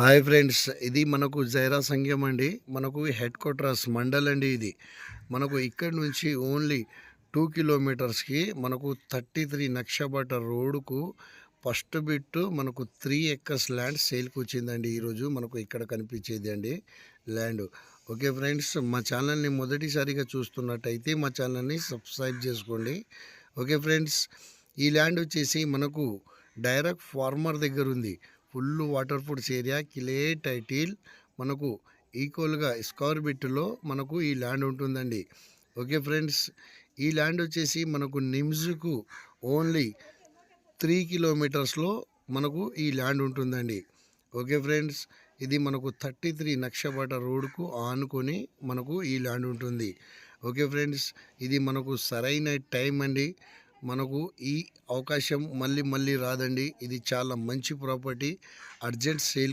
Hi friends ఇది మనకు జైరా సంఘం అండి. మనకు హెడ్ క్వార్టర్స్ మండల్ అండి ఇది. మనకు ఇక్కడ నుంచి ఓన్లీ టూ కిలోమీటర్స్కి మనకు థర్టీ త్రీ నక్షబట రోడ్డుకు ఫస్ట్ బిట్ మనకు త్రీ ఎక్కర్స్ ల్యాండ్ సేల్కి వచ్చిందండి ఈరోజు మనకు ఇక్కడ కనిపించేది అండి ల్యాండ్ ఓకే ఫ్రెండ్స్ మా ఛానల్ని మొదటిసారిగా చూస్తున్నట్టయితే మా ఛానల్ని సబ్స్క్రైబ్ చేసుకోండి. ఓకే ఫ్రెండ్స్ ఈ ల్యాండ్ వచ్చేసి మనకు డైరెక్ట్ ఫార్మర్ దగ్గర ఉంది. ఫుల్ వాటర్ ఫుడ్స్ ఏరియా కిలే టైటిల్ మనకు ఈక్వల్గా స్క్వేర్ బిట్లో మనకు ఈ ల్యాండ్ ఉంటుందండి. ఓకే ఫ్రెండ్స్ ఈ ల్యాండ్ వచ్చేసి మనకు నిమ్స్కు ఓన్లీ త్రీ కిలోమీటర్స్లో మనకు ఈ ల్యాండ్ ఉంటుందండి. ఓకే ఫ్రెండ్స్ ఇది మనకు థర్టీ త్రీ నక్షబాట రోడ్కు ఆనుకొని మనకు ఈ ల్యాండ్ ఉంటుంది. ఓకే ఫ్రెండ్స్ ఇది మనకు సరైన టైం అండి. మనకు ఈ అవకాశం మళ్ళీ మళ్ళీ రాదండి. ఇది చాలా మంచి ప్రాపర్టీ. Urgent sale